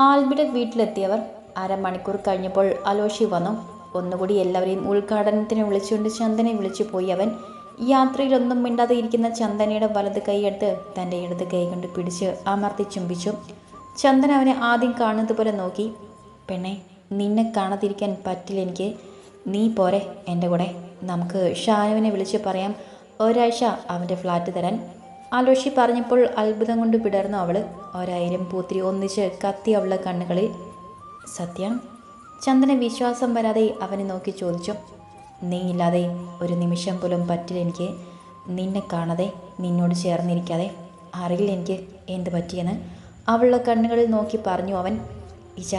ആൽബിയുടെ വീട്ടിലെത്തിയവർ അരമണിക്കൂർ കഴിഞ്ഞപ്പോൾ അലോഷി വന്നു. ഒന്നുകൂടി എല്ലാവരെയും ഉദ്ഘാടനത്തിന് വിളിച്ചുകൊണ്ട് ചന്ദനെ വിളിച്ചു പോയി അവൻ. യാത്രയിലൊന്നും മിണ്ടാതെ ഇരിക്കുന്ന ചന്ദനയുടെ വലത് കൈയെടുത്ത് തന്റെ ഇടത് കൈ കൊണ്ട് പിടിച്ച് അമർത്തി ചുംബിച്ചു. ചന്ദന അവനെ ആദ്യം കാണുന്നതുപോലെ നോക്കി. പെണ്ണെ നിന്നെ കാണാതിരിക്കാൻ പറ്റില്ല എനിക്ക്. നീ പോരെ എന്റെ കൂടെ. നമുക്ക് ഷാനുവിനെ വിളിച്ച് പറയാം. ഒരാഴ്ച അവന്റെ ഫ്ലാറ്റ് തരാൻ. ആലോഷി പറഞ്ഞപ്പോൾ അത്ഭുതം കൊണ്ട് പിടർന്നു അവൾ ഒരായിരം പൂത്തിരി ഒന്നിച്ച് കത്തി അവളുടെ കണ്ണുകളിൽ. സത്യം ചന്ദന വിശ്വാസം വരാതെ അവനെ നോക്കി ചോദിച്ചു. നീ ഇല്ലാതെ ഒരു നിമിഷം പോലും പറ്റില്ല എനിക്ക്. നിന്നെ കാണാതെ നിന്നോട് ചേർന്നിരിക്കാതെ. അറിയില്ല എനിക്ക് എന്ത് പറ്റിയെന്ന്. അവളുടെ കണ്ണുകളിൽ നോക്കി പറഞ്ഞു അവൻ. ഇജ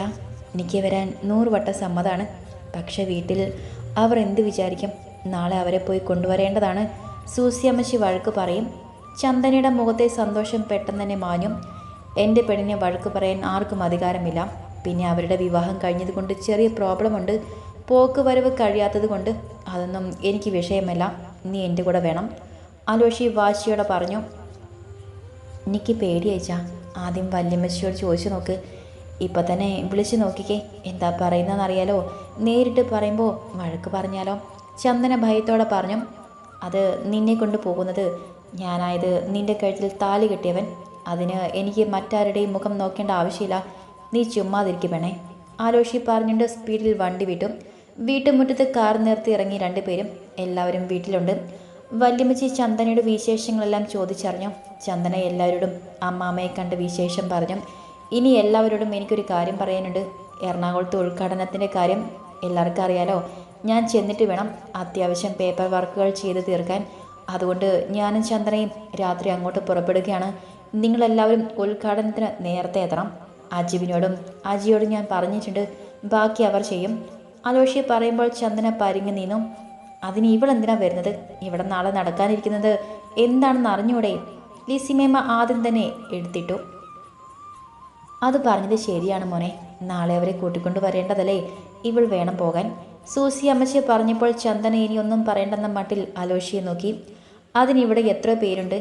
എനിക്ക് വരാൻ നൂറ് വട്ടം സമ്മതമാണ് പക്ഷെ വീട്ടിൽ അവർ എന്ത് വിചാരിക്കും? നാളെ അവരെ പോയി കൊണ്ടുവരേണ്ടതാണ്. സൂസി അമ്മച്ചി വഴക്ക് പറയും. ചന്ദനയുടെ മുഖത്തെ സന്തോഷം പെട്ടെന്ന് തന്നെ മാഞ്ഞു എന്റെ പെണ്ണിനെ വഴക്ക് പറയാൻ ആർക്കും അധികാരമില്ല. പിന്നെ അവരുടെ വിവാഹം കഴിഞ്ഞതുകൊണ്ട് ചെറിയ പ്രോബ്ലം ഉണ്ട്. പോക്ക് വരവ് കഴിയാത്തത് കൊണ്ട് അതൊന്നും എനിക്ക് വിഷയമല്ല. നീ എന്റെ കൂടെ വേണം. അലോഷി വാശിയോടെ പറഞ്ഞു എനിക്ക് പേടിയയച്ചാ ആദ്യം വല്യമ്മച്ചിയോട് ചോദിച്ചു നോക്ക്. ഇപ്പം തന്നെ വിളിച്ചു നോക്കിക്കേ. എന്താ പറയുന്നതെന്നറിയാലോ. നേരിട്ട് പറയുമ്പോൾ വഴക്ക് പറഞ്ഞാലോ? ചന്ദന ഭയത്തോടെ പറഞ്ഞു അത് നിന്നെ കൊണ്ട് പോകുന്നത് ഞാനായത് നിന്റെ കഴുത്തിൽ താലി കെട്ടിയവൻ. അതിന് എനിക്ക് മറ്റാരുടെയും മുഖം നോക്കേണ്ട ആവശ്യമില്ല. നീ ചുമ്മാതിരിക്കും വേണേ ആലോഷി പറഞ്ഞുകൊണ്ട് സ്പീഡിൽ വണ്ടി വിട്ടു. വീട്ടുമുറ്റത്ത് കാർ നിർത്തി ഇറങ്ങി രണ്ടുപേരും എല്ലാവരും വീട്ടിലുണ്ട്. വല്യമ്മച്ചി ചന്ദനയുടെ വിശേഷങ്ങളെല്ലാം ചോദിച്ചറിഞ്ഞു. ചന്ദന എല്ലാവരോടും അമ്മാമ്മയെ കണ്ട് വിശേഷം പറഞ്ഞു. ഇനി എല്ലാവരോടും എനിക്കൊരു കാര്യം പറയാനുണ്ട്. എറണാകുളത്ത് ഉദ്ഘാടനത്തിന്റെ കാര്യം എല്ലാവർക്കും അറിയാലോ. ഞാൻ ചെന്നിട്ട് വേണം അത്യാവശ്യം പേപ്പർ വർക്കുകൾ ചെയ്ത് തീർക്കാൻ. അതുകൊണ്ട് ഞാനും ചന്ദനയും രാത്രി അങ്ങോട്ട് പുറപ്പെടുകയാണ്. നിങ്ങളെല്ലാവരും ഉദ്ഘാടനത്തിന് നേരത്തെ എത്തണം. അജീവിനോടും അജിയോടും ഞാൻ പറഞ്ഞിട്ടുണ്ട്. ബാക്കി അവർ ചെയ്യും. അലോഷി പറയുമ്പോൾ ചന്ദന പരിങ്ങി നീന്നു. അതിന് ഇവളെന്തിനാ വരുന്നത്? ഇവിടെ നാളെ നടക്കാനിരിക്കുന്നത് എന്താണെന്ന് അറിഞ്ഞൂടെ? ലിസിമേമ ആദ്യം തന്നെ എടുത്തിട്ടു. അത് പറഞ്ഞത് ശരിയാണ് മോനെ. നാളെ അവരെ കൂട്ടിക്കൊണ്ടു വരേണ്ടതല്ലേ? ഇവൾ വേണം പോകാൻ. സൂസി അമ്മച്ചി പറഞ്ഞപ്പോൾ ചന്ദന ഇനിയൊന്നും പറയേണ്ടെന്ന മട്ടിൽ അലോഷിയെ നോക്കി. അതിനിവിടെ എത്ര പേരുണ്ട്.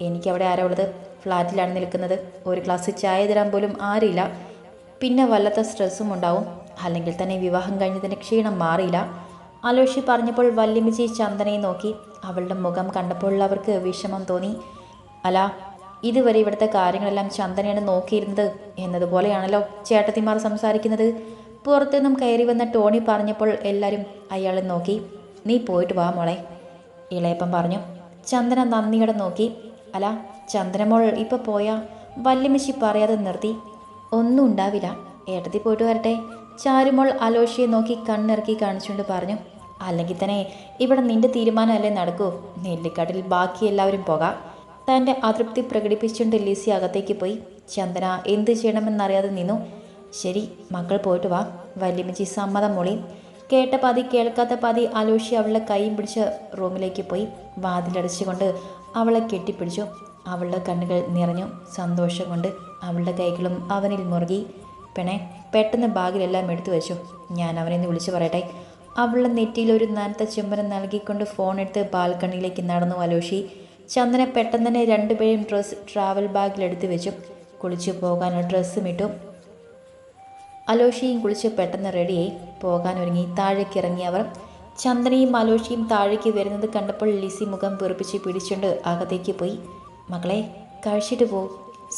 എനിക്കവിടെ ആരാ ഉള്ളത്? ഫ്ലാറ്റിലാണ് നിൽക്കുന്നത്. ഒരു ഗ്ലാസ് ചായ തരാൻ പോലും ആരില്ല പിന്നെ വല്ലാത്ത സ്ട്രെസ്സും ഉണ്ടാവും. അല്ലെങ്കിൽ തന്നെ വിവാഹം കഴിഞ്ഞതിന്റെ ക്ഷീണം മാറിയില്ല. അലോഷി പറഞ്ഞപ്പോൾ വല്യമ്മച്ചി ചന്ദനയെ നോക്കി. അവളുടെ മുഖം കണ്ടപ്പോൾ അവർക്ക് വിഷമം തോന്നി. അല്ല ഇതുവരെ ഇവിടുത്തെ കാര്യങ്ങളെല്ലാം ചന്ദനയാണ് നോക്കിയിരുന്നത് എന്നതുപോലെയാണല്ലോ ചേട്ടത്തിമാർ സംസാരിക്കുന്നത്. പുറത്തുനിന്നും കയറി വന്ന ടോണി പറഞ്ഞപ്പോൾ എല്ലാവരും അയാളെ നോക്കി. നീ പോയിട്ട് വാ മോളെ ഇളയപ്പം പറഞ്ഞു. ചന്ദന നന്ദിയോടെ നോക്കി. അല്ല ചന്ദനമോൾ ഇപ്പോൾ പോയാ വല്യമ്മച്ചി പറയാതെ നിർത്തി. ഒന്നും ഉണ്ടാവില്ല. ഏട്ടത്തി പോയിട്ട് വരട്ടെ. ചാരുമോൾ അലോഷിയെ നോക്കി കണ്ണിറക്കി കാണിച്ചുകൊണ്ട് പറഞ്ഞു. അല്ലെങ്കിൽ തന്നെ ഇവിടെ നിന്റെ തീരുമാനമല്ലേ നടക്കൂ. നെല്ലിക്കാട്ടിൽ ബാക്കി എല്ലാവരും പോകാം. തന്റെ അതൃപ്തി പ്രകടിപ്പിച്ചുകൊണ്ട് ലിസി അകത്തേക്ക് പോയി. ചന്ദന എന്ത് ചെയ്യണമെന്നറിയാതെ നിന്നു. ശരി മക്കൾ പോയിട്ട് വാ. വല്യമ്മച്ചി സമ്മതം മൊളി. കേട്ട പതി കേൾക്കാത്ത പതി അലോഷി അവളുടെ കൈയും പിടിച്ച് റൂമിലേക്ക് പോയി വാതിലടച്ചുകൊണ്ട് അവളെ കെട്ടിപ്പിടിച്ചു. അവളുടെ കണ്ണുകൾ നിറഞ്ഞു. സന്തോഷം കൊണ്ട് അവളുടെ കൈകളും അവനിൽ മുറുകി. പെണെ പെട്ടെന്ന് ബാഗിലെല്ലാം എടുത്തു വെച്ചു. ഞാൻ അവനെ ഒന്ന് വിളിച്ചു പറയട്ടെ? അവളുടെ നെറ്റിയിൽ ഒരു നനത്ത ചുംബനം നൽകിക്കൊണ്ട് ഫോൺ എടുത്ത് ബാൽക്കണിയിലേക്ക് നടന്നു അലോഷി. ചന്ദന പെട്ടെന്ന് തന്നെ രണ്ടുപേരും ഡ്രസ്സ് ട്രാവൽ ബാഗിലെടുത്ത് വെച്ചു. കുളിച്ചു പോകാനുള്ള ഡ്രസ്സും ഇട്ടു. അലോഷിയും കുളിച്ച് പെട്ടെന്ന് റെഡിയായി പോകാനൊരുങ്ങി താഴേക്ക് ഇറങ്ങിയവർ ചന്ദനയും അലോഷിയും താഴേക്ക് വരുന്നത് കണ്ടപ്പോൾ ലിസി മുഖം വീർപ്പിച്ച് പിടിച്ചുകൊണ്ട് അകത്തേക്ക് പോയി. മകളെ കഴിച്ചിട്ട് പോ.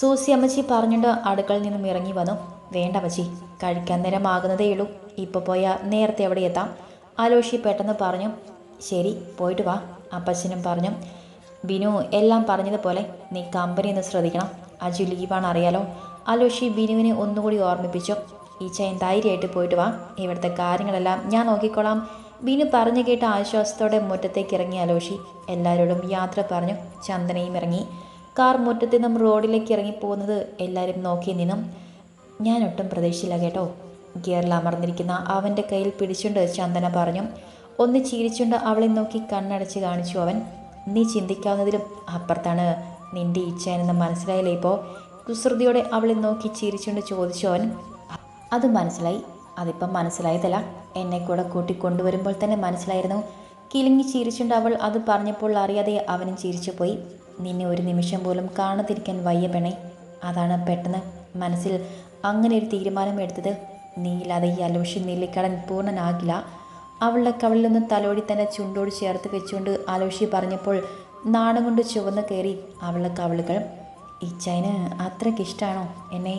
സൂസി അമ്മച്ചി പറഞ്ഞുകൊണ്ട് അടുക്കളയിൽ നിന്നും ഇറങ്ങി വന്നു. വേണ്ട അമ്മച്ചി കഴിക്കാൻ നേരം ആകുന്നതേ ഉള്ളൂ. ഇപ്പോൾ പോയാൽ നേരത്തെ എവിടെ എത്താം. അലോഷി പെട്ടെന്ന് പറഞ്ഞു. ശരി പോയിട്ട് വാ അപ്പച്ചനും പറഞ്ഞു. ബിനു എല്ലാം പറഞ്ഞതുപോലെ നീ കമ്പനി ഒന്ന് ശ്രദ്ധിക്കണം. അജു ലീവാണ് അറിയാലോ. അലോഷി ബിനുവിനെ ഒന്നുകൂടി ഓർമ്മിപ്പിച്ചു. ഈ ചൈൻ ധൈര്യമായിട്ട് പോയിട്ട് വാ. ഇവിടുത്തെ കാര്യങ്ങളെല്ലാം ഞാൻ നോക്കിക്കോളാം. ബിനു പറഞ്ഞു കേട്ട ആശ്വാസത്തോടെ മുറ്റത്തേക്ക് ഇറങ്ങി അലോഷി. എല്ലാവരോടും യാത്ര പറഞ്ഞു. ചന്ദനയും ഇറങ്ങി. കാർ മുറ്റത്തു നിന്നും റോഡിലേക്ക് ഇറങ്ങി പോകുന്നത് എല്ലാവരും നോക്കി നിന്നും. ഞാൻ ഒട്ടും പ്രതീക്ഷയില്ല കേട്ടോ. ഗിയറിൽ അമർന്നിരിക്കുന്ന അവന്റെ കയ്യിൽ പിടിച്ചുകൊണ്ട് ചന്ദന പറഞ്ഞു. ഒന്ന് ചിരിച്ചുകൊണ്ട് അവളെ നോക്കി കണ്ണടച്ച് കാണിച്ചു അവൻ. നീ ചിന്തിക്കാവുന്നതിലും അപ്പുറത്താണ്. നിന്റെ ഇച്ഛയെന്ന് മനസ്സിലായില്ലേ ഇപ്പോൾ കുസൃതിയോടെ അവളെ നോക്കി ചിരിച്ചുകൊണ്ട് ചോദിച്ചു അവൻ. അത് മനസ്സിലായി. അതിപ്പം മനസ്സിലായതല്ല. എന്നെ കൂടെ കൂട്ടി കൊണ്ടുവരുമ്പോൾ തന്നെ മനസ്സിലായിരുന്നു. കിലുങ്ങി ചിരിച്ചുണ്ട് അവൾ. അത് പറഞ്ഞപ്പോൾ അറിയാതെ അവനും ചിരിച്ചു പോയി നിന്നെ ഒരു നിമിഷം പോലും കാണാതിരിക്കാൻ വയ്യ പെണേ അതാണ് പെട്ടെന്ന് മനസ്സിൽ അങ്ങനെ ഒരു തീരുമാനം എടുത്തത്. നീയില്ലാതെ ഈ അലോഷി നെല്ലിക്കടൻ പൂർണനാകില്ല. അവളുടെ കവളിൽ നിന്ന് തലോടി തന്നെ ചുണ്ടോട് ചേർത്ത് വെച്ചുകൊണ്ട് അലോഷി പറഞ്ഞപ്പോൾ നാണം കൊണ്ട് ചുവന്ന് കയറി അവളുടെ ചൈന ഇച്ചൈന് അത്രയ്ക്കിഷ്ടമാണോ എന്നെ?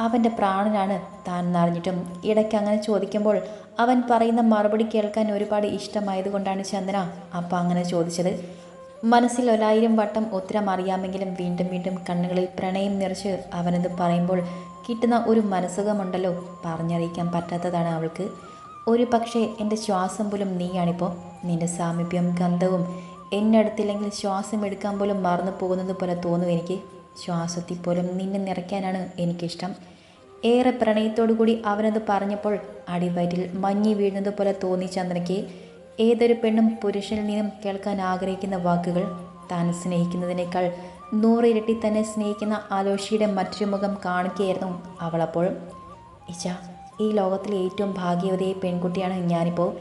അവന്റെ പ്രാണനാണ് താൻ എന്നറിഞ്ഞിട്ടും. ഇടയ്ക്ക് അങ്ങനെ ചോദിക്കുമ്പോൾ അവൻ പറയുന്ന മറുപടി കേൾക്കാൻ ഒരുപാട് ഇഷ്ടമായതുകൊണ്ടാണ് ചന്ദന അപ്പം അങ്ങനെ ചോദിച്ചത്. മനസ്സിൽ ഒരായിരം വട്ടം ഉത്തരം അറിയാമെങ്കിലും വീണ്ടും വീണ്ടും കണ്ണുകളിൽ പ്രണയം നിറച്ച് അവനത് പറയുമ്പോൾ കിട്ടുന്ന ഒരു മനസ്സുഖമുണ്ടല്ലോ പറഞ്ഞറിയിക്കാൻ പറ്റാത്തതാണ് അവൾക്ക്. ഒരു പക്ഷേ എന്റെ ശ്വാസം പോലും നീയാണിപ്പോൾ നിന്റെ സാമീപ്യം ഗന്ധവും എന്നെ അടുത്തില്ലെങ്കിൽ ശ്വാസം എടുക്കാൻ പോലും മറന്നു പോകുന്നത് പോലെ തോന്നും എനിക്ക്. ശ്വാസത്തിൽ പോലും നിന്നെ നിറയ്ക്കാനാണ് എനിക്കിഷ്ടം. ഏറെ പ്രണയത്തോടു കൂടി അവനത് പറഞ്ഞപ്പോൾ അടിവയറ്റിൽ മഞ്ഞി വീഴുന്നത് പോലെ തോന്നി ചന്ദ്രയ്ക്ക്. ഏതൊരു പെണ്ണും പുരുഷനിൽ നിന്നും കേൾക്കാൻ ആഗ്രഹിക്കുന്ന വാക്കുകൾ താൻ സ്നേഹിക്കുന്നതിനേക്കാൾ നൂറിരട്ടി തന്നെ സ്നേഹിക്കുന്ന ആലോഷിയുടെ മറ്റൊരു മുഖം കാണിക്കുകയായിരുന്നു അവളപ്പോൾ. ഇച്ച ഈ ലോകത്തിലെ ഏറ്റവും ഭാഗ്യവതിയായ പെൺകുട്ടിയാണ് ഞാനിപ്പോൾ.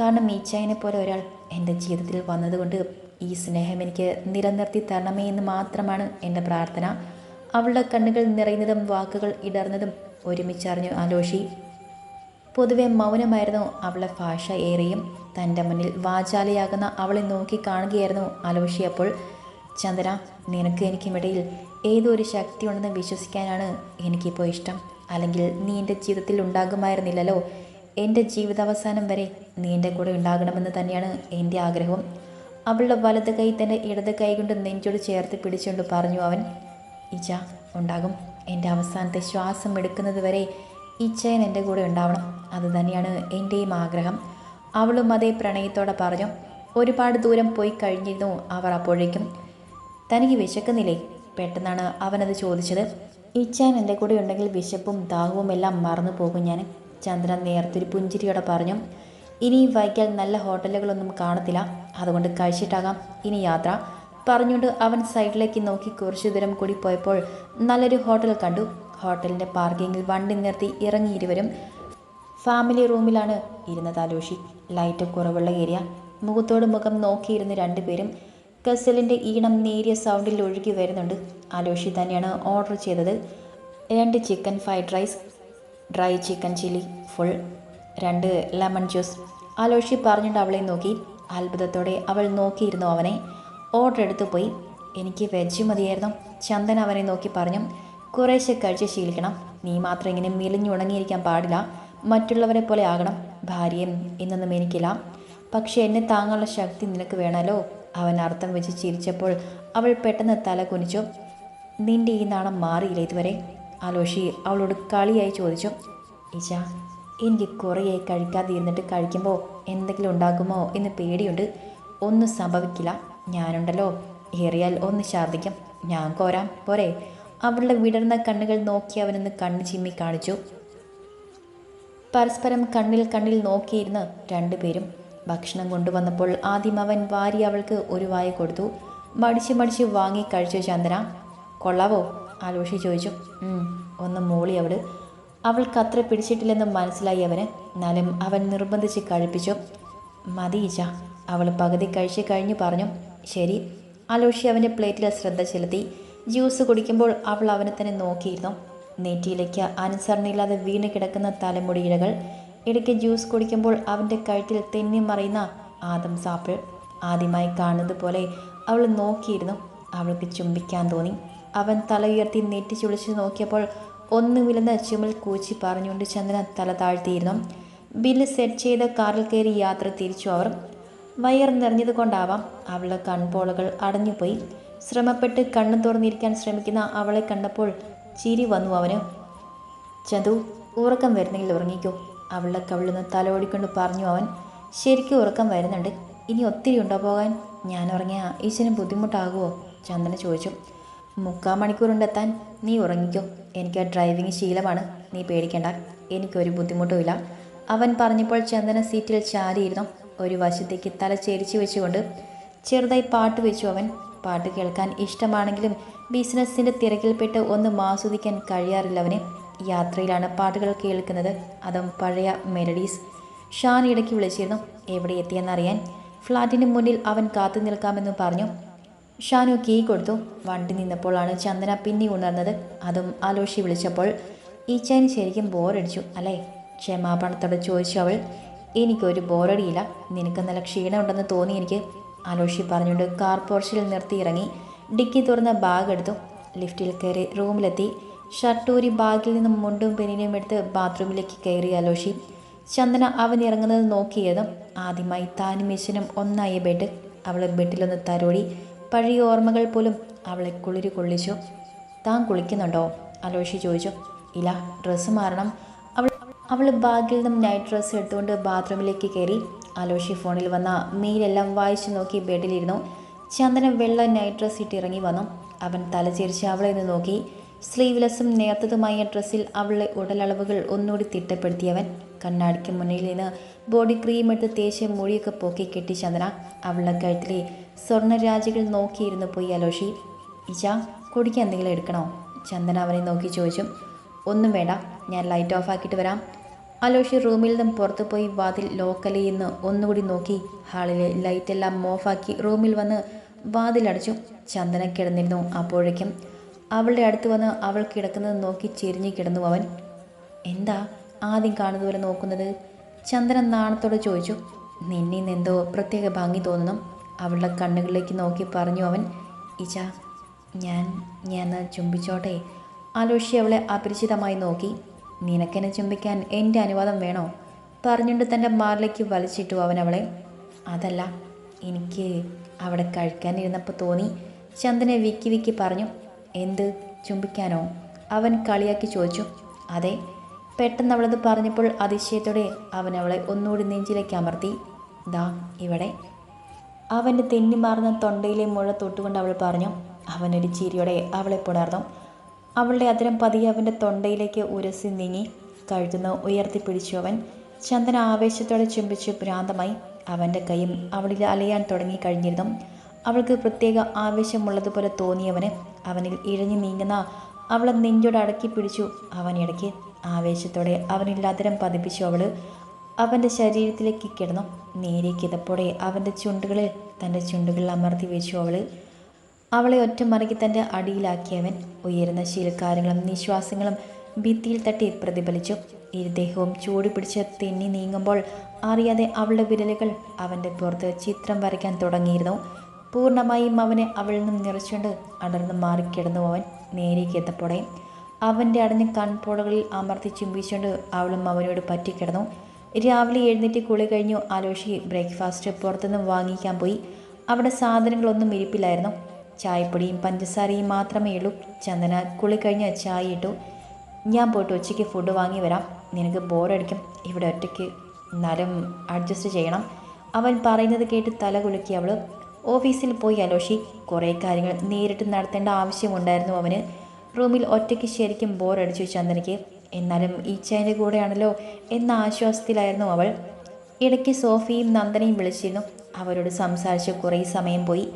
കാരണം ഈച്ചായനെ പോലെ ഒരാൾ എന്റെ ജീവിതത്തിൽ വന്നതുകൊണ്ട് ഈ സ്നേഹം എനിക്ക് നിലനിർത്തി തരണമേ എന്ന് മാത്രമാണ് എന്റെ പ്രാർത്ഥന. അവളുടെ കണ്ണുകൾ നിറയുന്നതും വാക്കുകൾ ഇടർന്നതും ഒരുമിച്ചറിഞ്ഞു ആലോഷി പൊതുവെ മൗനമായിരുന്നു അവളെ ഭാഷ ഏറെയും. തന്റെ മുന്നിൽ വാചാലയാകുന്ന അവളെ നോക്കി കാണുകയായിരുന്നു ആലോഷി അപ്പോൾ ചന്ദ്ര നിനക്ക് എനിക്കുമിടയിൽ ഏതോ ഒരു ശക്തി ഉണ്ടെന്ന് വിശ്വസിക്കാനാണ് എനിക്കിപ്പോൾ ഇഷ്ടം. അല്ലെങ്കിൽ നീ എന്റെ ജീവിതത്തിൽ ഉണ്ടാകുമായിരുന്നില്ലല്ലോ. എന്റെ ജീവിതാവസാനം വരെ നീ എന്റെ കൂടെ ഉണ്ടാകണമെന്ന് തന്നെയാണ് എന്റെ ആഗ്രഹവും. അവളുടെ വലത് കൈ തന്റെ ഇടത് കൈ കൊണ്ട് നെഞ്ചോട് ചേർത്ത് പിടിച്ചുകൊണ്ട് പറഞ്ഞു അവൻ ഇച്ച ഉണ്ടാകും. എന്റെ അവസാനത്തെ ശ്വാസം എടുക്കുന്നത് വരെ ഇച്ചയൻ എന്റെ കൂടെ ഉണ്ടാവണം. അത് തന്നെയാണ് എന്റെയും ആഗ്രഹം. അവളും അതേ പ്രണയത്തോടെ പറഞ്ഞു ഒരുപാട് ദൂരം പോയി കഴിഞ്ഞിരുന്നു. അവർ അപ്പോഴേക്കും തനിക്ക് വിശക്കുന്നില്ലേ? പെട്ടെന്നാണ് അവനത് ചോദിച്ചത്. ഇച്ചാൻ എന്റെ കൂടെ ഉണ്ടെങ്കിൽ വിശപ്പും ദാഹവും എല്ലാം മറന്നു പോകും ഞാൻ ചന്ദ്രൻ നേർത്തൊരു പുഞ്ചിരിയോടെ പറഞ്ഞു ഇനി വൈകിയാൽ നല്ല ഹോട്ടലുകളൊന്നും കാണത്തില്ല. അതുകൊണ്ട് കഴിച്ചിട്ടാകാം. ഇനി യാത്ര. പറഞ്ഞുകൊണ്ട് അവൻ സൈഡിലേക്ക് നോക്കി കുറച്ചു ദൂരം കൂടി പോയപ്പോൾ നല്ലൊരു ഹോട്ടൽ കണ്ടു. ഹോട്ടലിന്റെ പാർക്കിങ്ങിൽ വണ്ടി നിർത്തി ഇറങ്ങി ഇരുവരും ഫാമിലി റൂമിലാണ് ഇരുന്നത് ആലോഷി ലൈറ്റ് കുറവുള്ള ഏരിയ. മുഖത്തോട് മുഖം നോക്കിയിരുന്ന് രണ്ടുപേരും ഗസലിന്റെ ഈണം നേരിയ സൗണ്ടിൽ ഒഴുകി വരുന്നുണ്ട്. ആലോഷി തന്നെയാണ് ഓർഡർ ചെയ്തത്. രണ്ട് chicken fried rice dry chicken chilli full രണ്ട് ലെമൺ ജ്യൂസ് ആലോഷി പറഞ്ഞിട്ട് അവളെ നോക്കി. അത്ഭുതത്തോടെ അവൾ നോക്കിയിരുന്നു അവനെ. ഓർഡർ എടുത്തു പോയി. എനിക്ക് വെജ് മതിയായിരുന്നു. ചന്ദൻ അവനെ നോക്കി പറഞ്ഞു. കുറേശ്ശെ കഴിച്ച് ശീലിക്കണം. നീ മാത്രം ഇങ്ങനെ മെലിഞ്ഞുണങ്ങിയിരിക്കാൻ പാടില്ല. മറ്റുള്ളവരെ പോലെ ആകണം. ഭാര്യയും ഇന്നൊന്നും എനിക്കില്ല. പക്ഷേ എന്നെ താങ്ങാനുള്ള ശക്തി നിനക്ക് വേണമല്ലോ? അവൻ അർത്ഥം വെച്ച് ചിരിച്ചപ്പോൾ അവൾ പെട്ടെന്ന് തല കുനിച്ചു. നിന്റെ ഈ നാണം മാറിയില്ല ഇതുവരെ? ആലോഷി അവളോട് കളിയായി ചോദിച്ചു. ഈശ എനിക്ക് കുറേയായി കഴിക്കാതെ ഇരുന്നിട്ട് കഴിക്കുമ്പോൾ എന്തെങ്കിലും ഉണ്ടാകുമോ എന്ന് പേടിയുണ്ട്. ഒന്നും സംഭവിക്കില്ല. ഞാനുണ്ടല്ലോ. ഏറിയാൽ ഒന്ന് ഛർദ്ദിക്കും ഞാൻ കോരാം. പോരെ. അവളുടെ വിടർന്ന കണ്ണുകൾ നോക്കി അവനൊന്ന് കണ്ണ് ചിമ്മി കാണിച്ചു. പരസ്പരം കണ്ണിൽ കണ്ണിൽ നോക്കിയിരുന്ന് രണ്ടുപേരും ഭക്ഷണം കൊണ്ടുവന്നപ്പോൾ ആദ്യം അവൻ വാരി അവൾക്ക് ഒരു വായ കൊടുത്തു. മടിച്ച് മടിച്ച് വാങ്ങി കഴിച്ചു ചന്ദന കൊള്ളാവോ? ആലോഷി ചോദിച്ചു. ഒന്ന് മൂളി അവൾ. അവൾക്ക് അത്ര പിടിച്ചിട്ടില്ലെന്ന് മനസ്സിലായി അവന് എന്നാലും അവൻ നിർബന്ധിച്ച് കഴിപ്പിച്ചു. മതി ഈച്ച അവൾ പകുതി കഴിച്ച് കഴിഞ്ഞു പറഞ്ഞു. ശരി. അലോഷി അവന്റെ പ്ലേറ്റിൽ ശ്രദ്ധ ചെലുത്തി. ജ്യൂസ് കുടിക്കുമ്പോൾ അവൾ അവനെ തന്നെ നോക്കിയിരുന്നു. നെറ്റിയിലേക്ക് അനുസരണയില്ലാതെ വീണ് കിടക്കുന്ന തലമുടിയിഴകൾ ഇടയ്ക്ക് ജ്യൂസ് കുടിക്കുമ്പോൾ അവന്റെ കഴുത്തിൽ തെന്നി മറിയുന്ന ആദം സാപ്പിൾ. ആദ്യമായി കാണുന്നത് പോലെ അവൾ നോക്കിയിരുന്നു. അവൾക്ക് ചുംബിക്കാൻ തോന്നി. അവൻ തല ഉയർത്തി നെറ്റി ചുളിച്ച് നോക്കിയപ്പോൾ ഒന്ന് വിലന്ന് ചുമൽ കൂച്ചി പറഞ്ഞുകൊണ്ട് ചന്ദന തല താഴ്ത്തിയിരുന്നു. ബില്ല് സെറ്റ് ചെയ്ത കാറിൽ കയറി യാത്ര തിരിച്ചു അവർ. വയർ നിറഞ്ഞത് കൊണ്ടാവാം അവളുടെ കൺപോളകൾ അടഞ്ഞുപോയി. ശ്രമപ്പെട്ട് കണ്ണു തുറന്നിരിക്കാൻ ശ്രമിക്കുന്ന അവളെ കണ്ടപ്പോൾ ചിരി വന്നു അവന്. ചതു ഉറക്കം വരുന്നെങ്കിൽ ഉറങ്ങിക്കോ അവളുടെ കവിളുന്ന് തലോടിക്കൊണ്ട് പറഞ്ഞു അവൻ. ശരിക്കും ഉറക്കം വരുന്നുണ്ട്. ഇനി ഒത്തിരി ഉണ്ടോ പോകാൻ? ഞാൻ ഉറങ്ങിയ ഈശ്വരന് ബുദ്ധിമുട്ടാകുമോ ചന്ദന ചോദിച്ചു. മുക്കാൽ മണിക്കൂറുണ്ട് എത്താൻ നീ ഉറങ്ങിക്കോ. എനിക്ക് ആ ഡ്രൈവിംഗ് ശീലമാണ്. നീ പേടിക്കേണ്ട. എനിക്കൊരു ബുദ്ധിമുട്ടുമില്ല. അവൻ പറഞ്ഞപ്പോൾ ചന്ദന സീറ്റിൽ ചാരിയിരുന്നു. ഒരു വശത്തേക്ക് തല ചേരിച്ചു വെച്ചുകൊണ്ട് ചെറുതായി പാട്ട് വെച്ചു അവൻ. പാട്ട് കേൾക്കാൻ ഇഷ്ടമാണെങ്കിലും ബിസിനസ്സിന്റെ തിരക്കിൽപ്പെട്ട് ഒന്നും ആസ്വദിക്കാൻ കഴിയാറില്ല അവന്. യാത്രയിലാണ് പാട്ടുകൾ കേൾക്കുന്നത്. അതും പഴയ മെലഡീസ് ഷാൻ ഇടയ്ക്ക് വിളിച്ചിരുന്നു. എവിടെ എത്തിയെന്നറിയാൻ. ഫ്ലാറ്റിന് മുന്നിൽ അവൻ കാത്തു നിൽക്കാമെന്ന് പറഞ്ഞു. ഷാനു കീ കൊടുത്തു. വണ്ടി നിന്നപ്പോഴാണ് ചന്ദന പിന്നെ ഉണർന്നത്. അതും ആലോഷി വിളിച്ചപ്പോൾ ഈ ഈച്ചാന് ശരിക്കും ബോറടിച്ചു അല്ലേ? ക്ഷമാപണത്തോടെ ചോദിച്ചു അവൾ. എനിക്കൊരു ബോറടിയില്ല. നിനക്ക് നല്ല ക്ഷീണമുണ്ടെന്ന് തോന്നി എനിക്ക്. അലോഷി പറഞ്ഞുകൊണ്ട് കാർ പോർച്ചിൽ നിർത്തി ഇറങ്ങി. ഡിക്കി തുറന്ന ബാഗ് എടുത്തു. ലിഫ്റ്റിൽ കയറി റൂമിലെത്തി. ഷർട്ടൂരി ബാഗിൽ നിന്നും മുണ്ടും പെനിനെയും എടുത്ത് ബാത്റൂമിലേക്ക് കയറി അലോഷി ചന്ദന അവൻ ഇറങ്ങുന്നത് നോക്കിയതും ആദ്യമായി താനും മിശനും ഒന്നായ ബെഡ്. അവളെ ബെഡിലൊന്ന് തരോടി പഴയ ഓർമ്മകൾ പോലും അവളെ കുളിരി കൊള്ളിച്ചു. താൻ കുളിക്കുന്നുണ്ടോ? അലോഷി ചോദിച്ചു. ഇല്ല ഡ്രസ്സ് മാറണം. അവൾ അവൾ ബാഗിൽ നിന്നും നൈറ്റ് ഡ്രസ്സ് എടുത്തുകൊണ്ട് ബാത്റൂമിലേക്ക് കയറി. അലോഷി ഫോണിൽ വന്ന മെയിലെല്ലാം വായിച്ചു നോക്കി ബെഡിലിരുന്നു. ചന്ദനം വെള്ള നൈറ്റ് ഡ്രസ്സ് ഇട്ട് ഇറങ്ങി വന്നു. അവൻ തലചേരിച്ച് അവളെ നിന്ന് നോക്കി. സ്ലീവ്ലെസ്സും നേർത്തതുമായ ഡ്രസ്സിൽ അവളുടെ ഉടലളവുകൾ ഒന്നുകൂടി തിട്ടപ്പെടുത്തിയവൻ. കണ്ണാടിക്ക് മുന്നിൽ നിന്ന് ബോഡി ക്രീം എടുത്ത് തേച്ച് മുടിയൊക്കെ പോക്കി കെട്ടി ചന്ദന. അവളുടെ കഴുത്തിലെ സ്വർണരാജികൾ നോക്കിയിരുന്നു പോയി അലോഷി. ഇച്ച കുടിക്കാൻ എന്തെങ്കിലും എടുക്കണോ? ചന്ദന അവനെ നോക്കി ചോദിച്ചു. ഒന്നും വേണ്ട ഞാൻ ലൈറ്റ് ഓഫ് ആക്കിയിട്ട് വരാം. അലോഷി റൂമിൽ നിന്നും പുറത്തു പോയി വാതിൽ ലോക്കലിൽ നിന്ന് ഒന്നുകൂടി നോക്കി ഹാളിലെ ലൈറ്റെല്ലാം ഓഫാക്കി റൂമിൽ വന്ന് വാതിലടച്ചു ചന്ദന കിടന്നിരുന്നു അപ്പോഴേക്കും. അവളുടെ അടുത്ത് വന്ന് അവൾ കിടക്കുന്നത് നോക്കി ചെരിഞ്ഞു കിടന്നു അവൻ. എന്താ ആദ്യം കാണുന്നതുപോലെ നോക്കുന്നത്? ചന്ദന നാണത്തോടെ ചോദിച്ചു. നിന്നിൽ നിന്നെന്തോ പ്രത്യേക ഭംഗി തോന്നുന്നു. അവളുടെ കണ്ണുകളിലേക്ക് നോക്കി പറഞ്ഞു അവൻ ഇച്ച ഞാൻ ഞാൻ ചുംബിച്ചോട്ടെ. ആലോഷി അവളെ അപരിചിതമായി നോക്കി നിനക്കെന്നെ ചുംബിക്കാൻ എന്റെ അനുവാദം വേണോ? പറഞ്ഞുകൊണ്ട് തന്റെ മാറിലേക്ക് വലിച്ചിട്ടു അവൻ അവളെ അതല്ല എനിക്ക് അവിടെ കഴിക്കാനിരുന്നപ്പോൾ തോന്നി. ചന്ദനെ വിക്കി വിക്കി പറഞ്ഞു എന്ത്? ചുംബിക്കാനോ? അവൻ കളിയാക്കി ചോദിച്ചു അതെ. പെട്ടെന്ന് അവളത് പറഞ്ഞപ്പോൾ അതിശയത്തോടെ അവൻ അവളെ ഒന്നുകൂടി നെഞ്ചിലേക്ക് അമർത്തി ദാ ഇവിടെ. അവന്റെ തെന്നിമാർന്ന തൊണ്ടയിലെ മുഴ തൊട്ടുകൊണ്ട് അവൾ പറഞ്ഞു അവനൊരു ചിരിയോടെ അവളെ പുണർന്നു. അവളുടെ അതിരം പതിയെ അവന്റെ തൊണ്ടയിലേക്ക് ഉരസി നീങ്ങി കഴുത്തുനിന്ന് ഉയർത്തിപ്പിടിച്ചു അവൻ. ചന്ദന ആവേശത്തോടെ ചുംബിച്ച് ഭ്രാന്തമായി. അവന്റെ കൈയും അവളിൽ അലയാൻ തുടങ്ങി കഴിഞ്ഞിരുന്നു. അവൾക്ക് പ്രത്യേക ആവേശമുള്ളതുപോലെ തോന്നിയവന് അവനിൽ ഇഴഞ്ഞു നീങ്ങുന്ന അവളെ നെഞ്ചോട് അടക്കി പിടിച്ചു അവനിടയ്ക്ക് ആവേശത്തോടെ അവനിൽ അതിരം പതിപ്പിച്ചു അവൾ അവന്റെ ശരീരത്തിലേക്ക് കിടന്നു. നേരെ കിതപ്പോടെ അവന്റെ ചുണ്ടുകളിൽ തന്റെ ചുണ്ടുകളിൽ അമർത്തി വെച്ചു അവൾ അവളെ ഒറ്റമറക്കി തന്റെ അടിയിലാക്കിയവൻ ഉയരുന്ന ശീലക്കാരങ്ങളും നിശ്വാസങ്ങളും ഭിത്തിയിൽ തട്ടി പ്രതിഫലിച്ചു. ഇരുദേഹവും ചൂട് പിടിച്ച് തെന്നി നീങ്ങുമ്പോൾ അറിയാതെ അവളുടെ വിരലുകൾ അവന്റെ പുറത്ത് ചിത്രം വരയ്ക്കാൻ തുടങ്ങിയിരുന്നു. പൂർണമായും അവനെ അവളിൽ നിന്നും നിറച്ചുകൊണ്ട് അടർന്ന് മാറിക്കിടന്നു അവൻ. നേരേക്ക് എത്തപ്പോടെ അവന്റെ അടഞ്ഞ കൺപോളകളിൽ അമർത്തി ചുംബിച്ചുകൊണ്ട് അവളും അവനോട് പറ്റിക്കിടന്നു. രാവിലെ എഴുന്നേറ്റ് കുളി കഴിഞ്ഞു. ആലോഷി ബ്രേക്ക്ഫാസ്റ്റ് പുറത്തുനിന്ന് വാങ്ങിക്കാൻ പോയി. അവിടെ സാധനങ്ങളൊന്നും ഇരിപ്പില്ലായിരുന്നു. ചായപ്പൊടിയും പഞ്ചസാരയും മാത്രമേ ഉള്ളൂ. ചന്ദന കുളി കഴിഞ്ഞ ചായ ഇട്ടു. ഞാൻ പോയിട്ട് ഉച്ചയ്ക്ക് ഫുഡ് വാങ്ങി വരാം. നിനക്ക് ബോറടിക്കും ഇവിടെ ഒറ്റയ്ക്ക് നരം അഡ്ജസ്റ്റ് ചെയ്യണം. അവൻ പറയുന്നത് കേട്ട് തല കുലുക്കി അവൾ ഓഫീസിൽ പോയി അലോഷി കുറേ കാര്യങ്ങൾ നേരിട്ട് നടത്തേണ്ട ആവശ്യമുണ്ടായിരുന്നു അവന്. റൂമിൽ ഒറ്റയ്ക്ക് ശരിക്കും ബോറടിച്ചു ചന്ദനയ്ക്ക്. എന്നാലും ഈച്ചേന്റെ കൂടെയാണല്ലോ എന്ന ആശ്വാസത്തിലായിരുന്നു അവൾ. ഇടയ്ക്ക് സോഫിയും നന്ദനയും വിളിച്ചിരുന്നു. അവരോട് സംസാരിച്ച് കുറേ സമയം പോയി.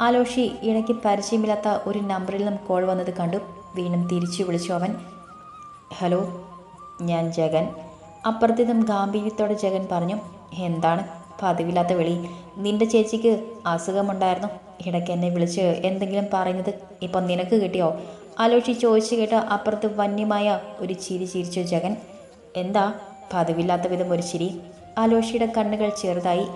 ആലോഷി ഇടയ്ക്ക് പരിചയമില്ലാത്ത ഒരു നമ്പറിൽ നിന്നും കോൾ വന്നത് കണ്ടു. വീണ്ടും തിരിച്ചു വിളിച്ചു അവൻ. ഹലോ ഞാൻ ജഗൻ. അപ്പുറത്തിനും ഗാംഭീര്യത്തോടെ ജഗൻ പറഞ്ഞു എന്താണ്? പതിവില്ലാത്ത വിളി. നിന്റെ ചേച്ചിക്ക് അസുഖമുണ്ടായിരുന്നു. ഇടയ്ക്ക് എന്നെ വിളിച്ച് എന്തെങ്കിലും പറയുന്നത് ഇപ്പം നിനക്ക് കിട്ടിയോ? ആലോചി ചോദിച്ചു കേട്ട അപ്പുറത്ത് വന്യമായ ഒരു ചിരി ചിരിച്ചു. ജഗൻ എന്താ? പതിവില്ലാത്ത വിധം ഒരു ചിരി. ആലോഷിയുടെ കണ്ണുകൾ ചെറുതായി.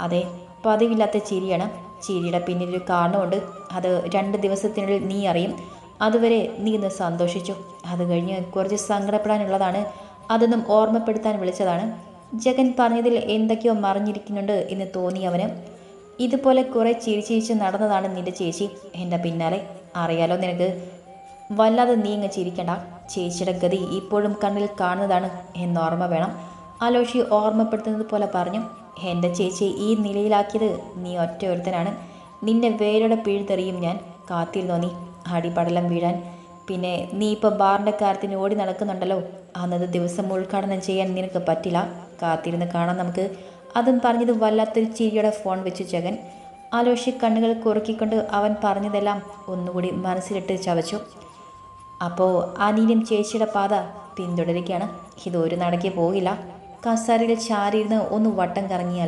അതെ പതിവില്ലാത്ത ചിരിയാണ്. ചിരിയുടെ പിന്നിലൊരു കാരണമുണ്ട്. അത് രണ്ട് ദിവസത്തിനുള്ളിൽ നീ അറിയും. അതുവരെ നീ ഇന്ന് സന്തോഷിച്ചു. അത് കഴിഞ്ഞ് കുറച്ച് സങ്കടപ്പെടാനുള്ളതാണ്. അതൊന്നും ഓർമ്മപ്പെടുത്താൻ വിളിച്ചതാണ്. ജഗൻ പറഞ്ഞതിൽ എന്തൊക്കെയോ മറിഞ്ഞിരിക്കുന്നുണ്ട് എന്ന് തോന്നി അവന്. ഇതുപോലെ കുറേ ചിരി ചിരിച്ച് നടന്നതാണ് നിന്റെ ചേച്ചി. എന്റെ പിന്നാലെ. അറിയാലോ നിനക്ക്. വല്ലാതെ നീ ഇങ്ങ് ചിരിക്കണ്ട. ചേച്ചിയുടെ ഗതി ഇപ്പോഴും കണ്ണിൽ കാണുന്നതാണ് എന്നോർമ്മ വേണം. ആലോഷി ഓർമ്മപ്പെടുത്തുന്നത് പോലെ പറഞ്ഞു എന്റെ ചേച്ചി ഈ നിലയിലാക്കിയത് നീ ഒറ്റ ഒരുത്തനാണ്. നിന്നെ വേരോടെ പിഴുതെറിയും ഞാൻ. കാത്തിരുന്നോ നീ? അടിപടലം വീഴാൻ. പിന്നെ നീ ഇപ്പോൾ ബാറിന്റെ കാര്യത്തിന് ഓടി നടക്കുന്നുണ്ടല്ലോ. അന്നത് ദിവസം ഉദ്ഘാടനം ചെയ്യാൻ നിനക്ക് പറ്റില്ല. കാത്തിരുന്ന് കാണാം നമുക്ക്. അതും പറഞ്ഞത് വല്ലാത്തൊരു ചിരിയുടെ ഫോൺ വെച്ചു ജഗൻ. ആലോഷി കണ്ണുകൾ കുറുക്കിക്കൊണ്ട് അവൻ പറഞ്ഞതെല്ലാം ഒന്നുകൂടി മനസ്സിലിട്ട് ചവച്ചു. അപ്പോൾ അനിലും ചേച്ചിയുടെ പാത പിന്തുടരുകയാണ്. ഇതൊരു നടക്കേ പോകില്ല. കസാരയിൽ ചാരിയിരുന്ന് ഒന്ന് വട്ടം കറങ്ങി